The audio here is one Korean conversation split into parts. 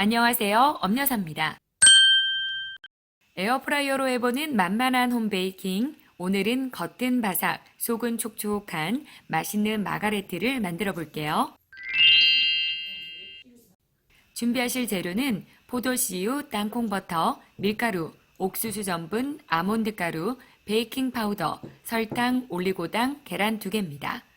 안녕하세요. 엄여사입니다. 에어프라이어로 해보는 만만한 홈베이킹. 오늘은 겉은 바삭, 속은 촉촉한 맛있는 마가레트를 만들어 볼게요. 준비하실 재료는 포도씨유, 땅콩버터, 밀가루, 옥수수 전분, 아몬드 가루, 베이킹 파우더, 설탕, 올리고당, 계란 두 개입니다.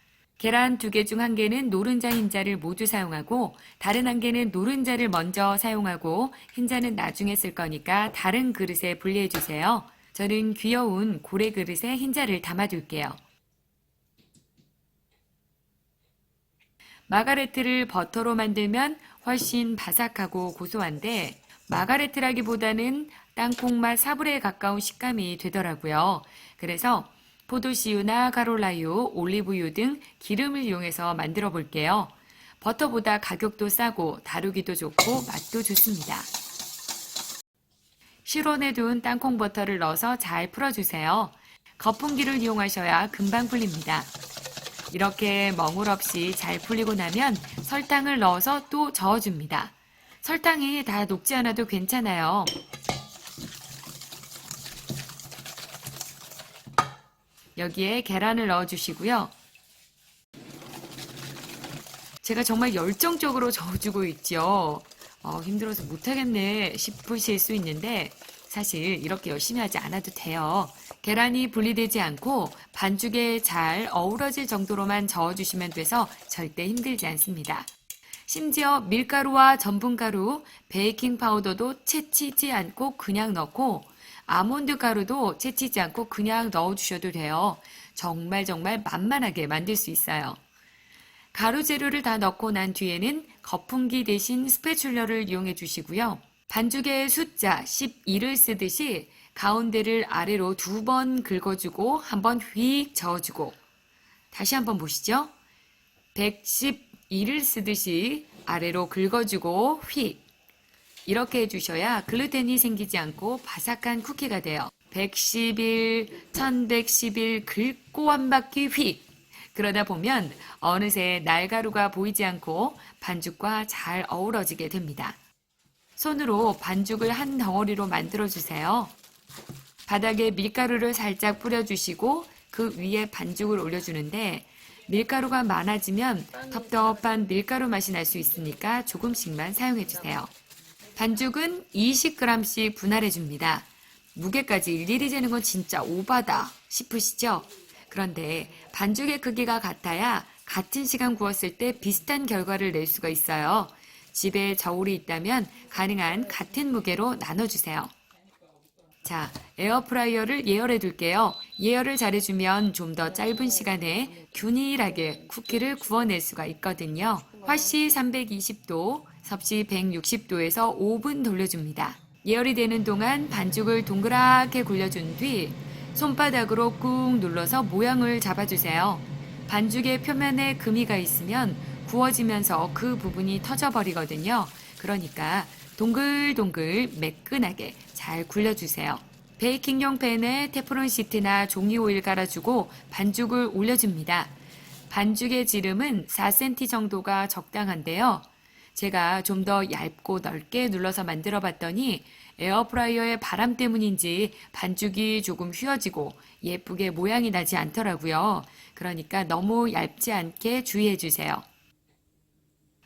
계란 두 개 중 한 개는 노른자 흰자를 모두 사용하고 다른 한 개는 노른자를 먼저 사용하고 흰자는 나중에 쓸 거니까 다른 그릇에 분리해 주세요. 저는 귀여운 고래 그릇에 흰자를 담아둘게요. 마가레트를 버터로 만들면 훨씬 바삭하고 고소한데 마가레트라기보다는 땅콩맛 사브레에 가까운 식감이 되더라고요. 그래서 포도씨유나 가롤라유, 올리브유 등 기름을 이용해서 만들어 볼게요. 버터보다 가격도 싸고 다루기도 좋고 맛도 좋습니다. 실온에 둔 땅콩 버터를 넣어서 잘 풀어주세요. 거품기를 이용하셔야 금방 풀립니다. 이렇게 멍울 없이 잘 풀리고 나면 설탕을 넣어서 또 저어줍니다. 설탕이 다 녹지 않아도 괜찮아요. 여기에 계란을 넣어주시고요. 제가 정말 열정적으로 저어주고 있죠. 어, 힘들어서 못하겠네 싶으실 수 있는데 사실 이렇게 열심히 하지 않아도 돼요. 계란이 분리되지 않고 반죽에 잘 어우러질 정도로만 저어주시면 돼서 절대 힘들지 않습니다. 심지어 밀가루와 전분가루, 베이킹 파우더도 채치지 않고 그냥 넣고 아몬드 가루도 채치지 않고 그냥 넣어주셔도 돼요. 정말 정말 만만하게 만들 수 있어요. 가루 재료를 다 넣고 난 뒤에는 거품기 대신 스패츌러를 이용해 주시고요. 반죽의 숫자 12를 쓰듯이 가운데를 아래로 두 번 긁어주고 한 번 휙 저어주고 다시 한번 보시죠. 112를 쓰듯이 아래로 긁어주고 휙 이렇게 해주셔야 글루텐이 생기지 않고 바삭한 쿠키가 돼요. 111, 1111 긁고 한 바퀴 휙 그러다 보면 어느새 날가루가 보이지 않고 반죽과 잘 어우러지게 됩니다. 손으로 반죽을 한 덩어리로 만들어 주세요. 바닥에 밀가루를 살짝 뿌려주시고 그 위에 반죽을 올려주는데 밀가루가 많아지면 텁텁한 밀가루 맛이 날 수 있으니까 조금씩만 사용해 주세요. 반죽은 20g씩 분할해 줍니다. 무게까지 일일이 재는 건 진짜 오바다 싶으시죠? 그런데 반죽의 크기가 같아야 같은 시간 구웠을 때 비슷한 결과를 낼 수가 있어요. 집에 저울이 있다면 가능한 같은 무게로 나눠주세요. 자, 에어프라이어를 예열해 둘게요. 예열을 잘해주면 좀 더 짧은 시간에 균일하게 쿠키를 구워낼 수가 있거든요. 화씨 320도, 섭씨 160도에서 5분 돌려줍니다. 예열이 되는 동안 반죽을 동그랗게 굴려준 뒤 손바닥으로 꾹 눌러서 모양을 잡아주세요. 반죽의 표면에 금이가 있으면 구워지면서 그 부분이 터져버리거든요. 그러니까 동글동글 매끈하게 잘 굴려주세요. 베이킹용 팬에 테프론 시트나 종이 오일 깔아주고 반죽을 올려줍니다. 반죽의 지름은 4cm 정도가 적당한데요. 제가 좀 더 얇고 넓게 눌러서 만들어 봤더니 에어프라이어의 바람 때문인지 반죽이 조금 휘어지고 예쁘게 모양이 나지 않더라고요. 그러니까 너무 얇지 않게 주의해 주세요.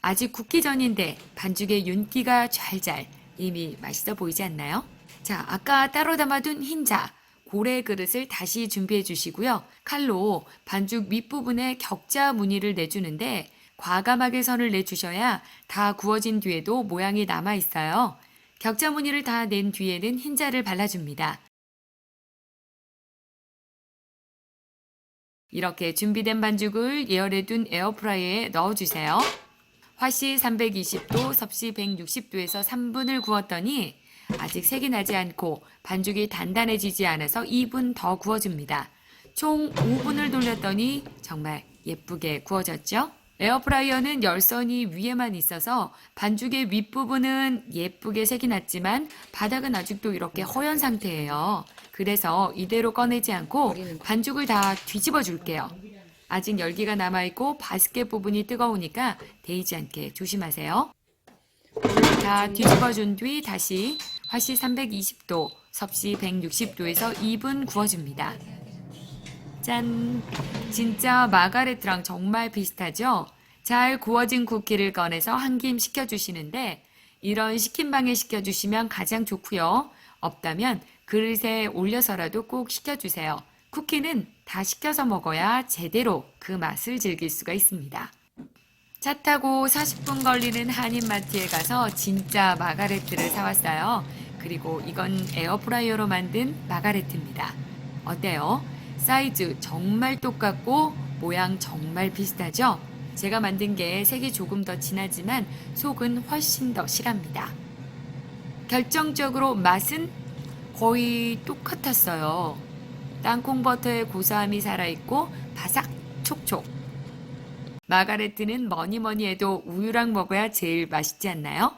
아직 굽기 전인데 반죽의 윤기가 잘잘 이미 맛있어 보이지 않나요? 자, 아까 따로 담아둔 흰자, 고래 그릇을 다시 준비해 주시고요. 칼로 반죽 밑부분에 격자 무늬를 내주는데 과감하게 선을 내주셔야 다 구워진 뒤에도 모양이 남아 있어요. 격자 무늬를 다 낸 뒤에는 흰자를 발라줍니다. 이렇게 준비된 반죽을 예열해둔 에어프라이어에 넣어주세요. 화씨 320도, 섭씨 160도에서 3분을 구웠더니 아직 색이 나지 않고 반죽이 단단해지지 않아서 2분 더 구워줍니다. 총 5분을 돌렸더니 정말 예쁘게 구워졌죠? 에어프라이어는 열선이 위에만 있어서 반죽의 윗부분은 예쁘게 색이 났지만 바닥은 아직도 이렇게 허연 상태예요. 그래서 이대로 꺼내지 않고 반죽을 다 뒤집어 줄게요. 아직 열기가 남아있고 바스켓 부분이 뜨거우니까 데이지 않게 조심하세요. 다 뒤집어 준 뒤 다시 화씨 320도, 섭씨 160도에서 2분 구워줍니다. 짠! 진짜 마가레트랑 정말 비슷하죠? 잘 구워진 쿠키를 꺼내서 한 김 식혀주시는데 이런 식힌 방에 식혀주시면 가장 좋고요. 없다면 그릇에 올려서라도 꼭 식혀주세요. 쿠키는 다 식혀서 먹어야 제대로 그 맛을 즐길 수가 있습니다. 차 타고 40분 걸리는 한인마트에 가서 진짜 마가레트를 사왔어요. 그리고 이건 에어프라이어로 만든 마가레트입니다. 어때요? 사이즈 정말 똑같고 모양 정말 비슷하죠? 제가 만든 게 색이 조금 더 진하지만 속은 훨씬 더 실합니다. 결정적으로 맛은 거의 똑같았어요. 땅콩 버터의 고소함이 살아있고 바삭 촉촉. 마가레트는 뭐니 뭐니 해도 우유랑 먹어야 제일 맛있지 않나요?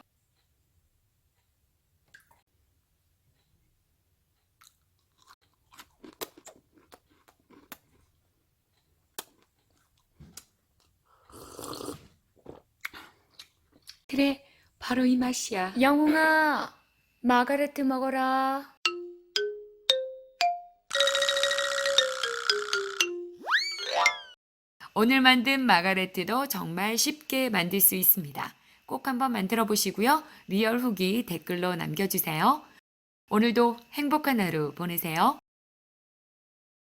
그래, 바로 이 맛이야. 영웅아, 마가레트 먹어라. 오늘 만든 마가레트도 정말 쉽게 만들 수 있습니다. 꼭 한번 만들어 보시고요. 리얼 후기 댓글로 남겨주세요. 오늘도 행복한 하루 보내세요.